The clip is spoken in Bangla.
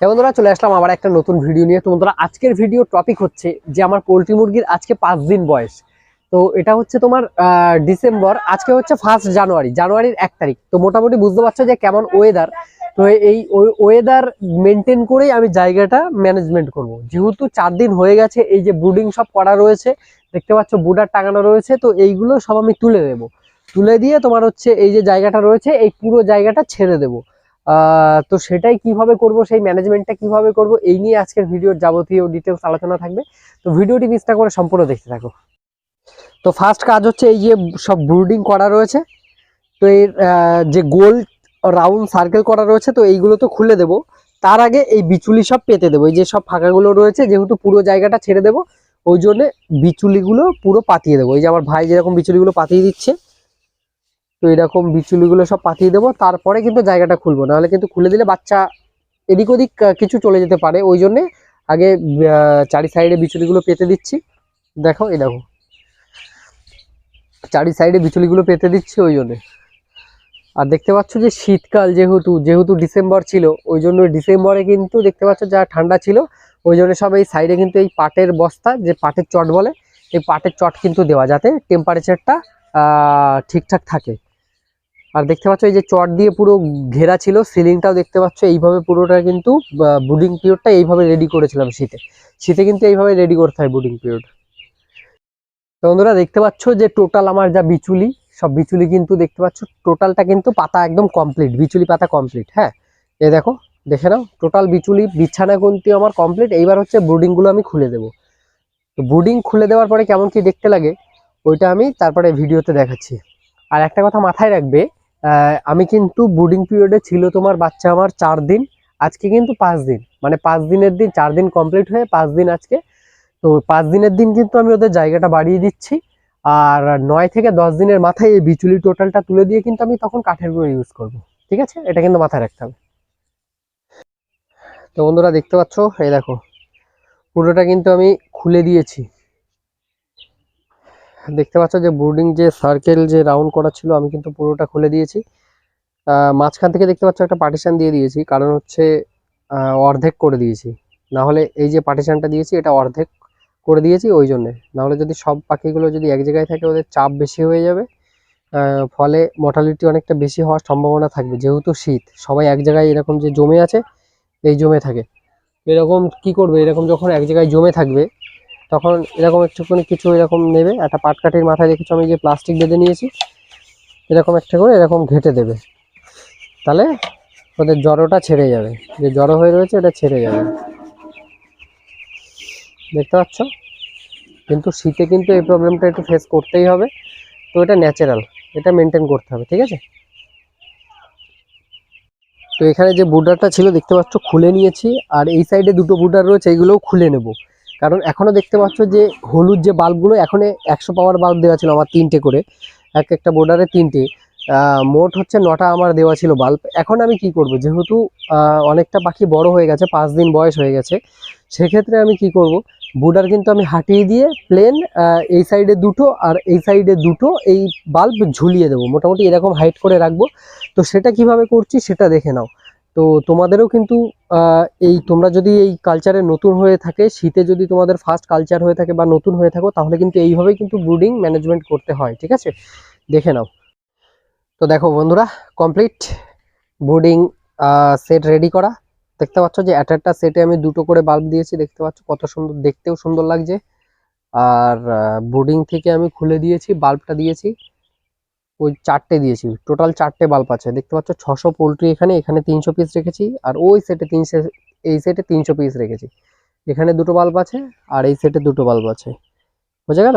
হ্যাঁ বন্ধুরা, চলে আসলাম আবার একটা নতুন ভিডিও নিয়ে। তো বন্ধুরা, আজকের ভিডিও টপিক হচ্ছে যে আমার পোলট্রি মুরগির আজকে পাঁচ দিন বয়স। তো এটা হচ্ছে তোমার ডিসেম্বর আজকে হচ্ছে ফার্স্ট জানুয়ারি জানুয়ারির এক তারিখ। তো মোটামুটি বুঝতে পারছ যে কেমন ওয়েদার তো এই ওয়েদার মেনটেন করেই আমি জায়গাটা ম্যানেজমেন্ট করব। যেহেতু চার দিন হয়ে গেছে, এই যে ব্রুডিং সব করা রয়েছে, দেখতে পাচ্ছ বুডার টাঙানো রয়েছে, তো এইগুলো সব আমি তুলে দেবো। তুলে দিয়ে তোমার হচ্ছে এই যে জায়গাটা রয়েছে, এই পুরো জায়গাটা ছেড়ে দেবো। তো সেটাই কীভাবে করব, সেই ম্যানেজমেন্টটা কীভাবে করব, এই নিয়ে আজকের ভিডিওর যাবতীয় ডিটেলস আলোচনা থাকবে। তো ভিডিওটি মিসটা করে সম্পূর্ণ দেখতে থাকো। তো ফার্স্ট কাজ হচ্ছে এই যে সব ব্রুডিং করা রয়েছে। তো এর যে গোল রাউন্ড সার্কেল করা রয়েছে, তো এইগুলো তো খুলে দেব। তার আগে এই বিচুলি সব পেতে দেবো। এই যে সব ফাঁকাগুলো রয়েছে, যেহেতু পুরো জায়গাটা ছেড়ে দেবো, ওই জন্যে বিচুলিগুলো পুরো পাতিয়ে দেবো। এই যে আমার ভাই যেরকম বিচুলিগুলো পাতিয়ে দিচ্ছে তো এরকম বিচুলিগুলো সব পাতিয়ে দেবো, তারপরে কিন্তু জায়গাটা খুলবো। নাহলে কিন্তু খুলে দিলে বাচ্চা এদিক ওদিক কিছু চলে যেতে পারে। ওই জন্যে আগে চারি সাইডে বিচুলিগুলো পেতে দিচ্ছি। দেখো, এই দেখো। চারি সাইডে বিচুলিগুলো পেতে দিচ্ছি ওই জন্যে। আর দেখতে পাচ্ছ যে শীতকাল যেহেতু যেহেতু ডিসেম্বর ছিল, ওই জন্য ডিসেম্বরে কিন্তু দেখতে পাচ্ছ যা ঠান্ডা ছিল, ওই জন্য সব এই সাইডে কিন্তু এই পাটের বস্তা, যে পাটের চট বলে, এই পাটের চট কিন্তু দেওয়া, যাতে টেম্পারেচারটা ঠিকঠাক থাকে। আর দেখতে পাচ্ছ এই যে চট দিয়ে পুরো ঘেরা ছিল, সিলিংটাও দেখতে পাচ্ছ, এইভাবে পুরোটা কিন্তু বুডিং পিরিয়ডটা এইভাবে রেডি করেছিলাম শীতে। শীতে কিন্তু এইভাবে রেডি করতে হয় বুডিং পিরিয়ড। তো বন্ধুরা, দেখতে পাচ্ছ যে টোটাল আমার যা বিচুলি, সব বিচুলি কিন্তু দেখতে পাচ্ছ টোটালটা কিন্তু পাতা একদম কমপ্লিট বিচুলি পাতা কমপ্লিট হ্যাঁ? এ দেখো, দেখে নাও টোটাল বিচুলি বিছানা কিন্তু আমার কমপ্লিট এইবার হচ্ছে ব্রুডিংগুলো আমি খুলে দেবো। তো ব্রুডিং খুলে দেওয়ার পরে কেমন কি দেখতে লাগে, ওইটা আমি তারপরে ভিডিওতে দেখাচ্ছি। আর একটা কথা মাথায় রাখবে আমি কিন্তু ব্রুডিং পিরিয়ডে ছিল তোমার বাচ্চা আমার চার দিন, আজকে কিন্তু পাঁচ দিন। মানে পাঁচ দিনের দিন, চার দিন কমপ্লিট হয়ে পাঁচ দিন আজকে। তো পাঁচ দিনের দিন কিন্তু আমি ওদের জায়গাটা বাড়িয়ে দিচ্ছি। আর নয় থেকে দশ দিনের মাথায় এই বিচুলি টোটালটা তুলে দিয়ে কিন্তু আমি তখন কাঠের গুঁড়ো ইউজ করব। ঠিক আছে? এটা কিন্তু মাথায় রাখতে হবে। তো বন্ধুরা দেখতে পাচ্ছ? এই দেখো, পুরোটা কিন্তু আমি খুলে দিয়েছি। দেখতে পাচ্ছ যে বোর্ডিং যে সার্কেল যে রাউন্ড করা ছিল, আমি কিন্তু পুরোটা খুলে দিয়েছি। মাঝখান থেকে দেখতে পাচ্ছ একটা পার্টিশান দিয়ে দিয়েছি, কারণ হচ্ছে অর্ধেক করে দিয়েছি। না হলে এই যে পার্টিশানটা দিয়েছি, এটা অর্ধেক করে দিয়েছি ওই জন্যে। নাহলে যদি সব পাখিগুলো যদি এক জায়গায় থাকে, ওদের চাপ বেশি হয়ে যাবে। ফলে মর্টালিটি অনেকটা বেশি হওয়ার সম্ভাবনা থাকবে, যেহেতু শীত। সবাই এক জায়গায় এরকম যে জমে আছে, এই জমে থাকে। এরকম কি করবে? এরকম যখন এক জায়গায় জমে থাকবে তখন এরকম একটুখানি কিছু এরকম নেবে, একটা পাটকাঠির মাথায় দেখেছ আমি যে প্লাস্টিক বেঁধে নিয়েছি, এরকম একটা করে এরকম ঘেটে দেবে। তাহলে ওদের জ্বরটা ছেড়ে যাবে। যে জ্বর হয়ে রয়েছে এটা ছেড়ে যাবে। দেখতে পাচ্ছ? কিন্তু শীতে কিন্তু এই প্রবলেমটা একটু ফেস করতেই হবে। তো এটা ন্যাচারাল এটা মেনটেন করতে হবে, ঠিক আছে? তো এখানে যে বুডারটা ছিল, দেখতে পাচ্ছ? খুলে নিয়েছি। আর এই সাইডে দুটো বুডার রয়েছে এইগুলোও খুলে নেব। কারণ এখনও দেখতে পাচ্ছ যে হলুদ যে বাল্বগুলো, এখন একশো পাওয়ার বাল্ব দেওয়া ছিল আমার তিনটে করে। এক একটা বোর্ডারে তিনটে। মোট হচ্ছে নটা আমার দেওয়া ছিল বাল্ব এখন আমি কি করব? যেহেতু অনেকটা পাখি বড় হয়ে গেছে, পাঁচ দিন বয়স হয়ে গেছে, সেক্ষেত্রে আমি কি করব? বুডার কিন্তু আমি হাঁটিয়ে দিয়ে প্লেন এই সাইডে দুটো আর এই সাইডে দুটো এই বাল্ব ঝুলিয়ে দেবো। মোটামুটি এরকম হাইট করে রাখব। তো সেটা কীভাবে করছি সেটা দেখে নাও। তো তোমাদেরও কিন্তু এই তোমরা যদি এই কালচারে নতুন হয়ে থাকে, শীতে যদি তোমাদের ফার্স্ট কালচার হয়ে থাকে বা নতুন হয়ে থাকো, তাহলে কিন্তু এইভাবেই কিন্তু ব্রুডিং ম্যানেজমেন্ট করতে হয়, ঠিক আছে? দেখে নাও। তো দেখো বন্ধুরা কমপ্লিট ব্রুডিং সেট রেডি করা। দেখতে পাচ্ছ যে এক একটা সেটে আমি দুটো করে বাল্ব দিয়েছি, দেখতে পাচ্ছ কত সুন্দর, দেখতেও সুন্দর লাগছে। আর ব্রুডিং থেকে আমি খুলে দিয়েছি বাল্বটা দিয়েছি। ওই চারটে দিয়েছি। টোটাল চারটে বাল্ব আছে। দেখতে পাচ্ছ, ছশো পোলট্রি এখানে এখানে তিনশো পিস রেখেছি, আর ওই সেটে তিনশো, এই সেটে তিনশো পিস রেখেছি। এখানে দুটো বাল্ব আছে, আর এই সেটে দুটো বাল্ব আছে। বোঝা গেল?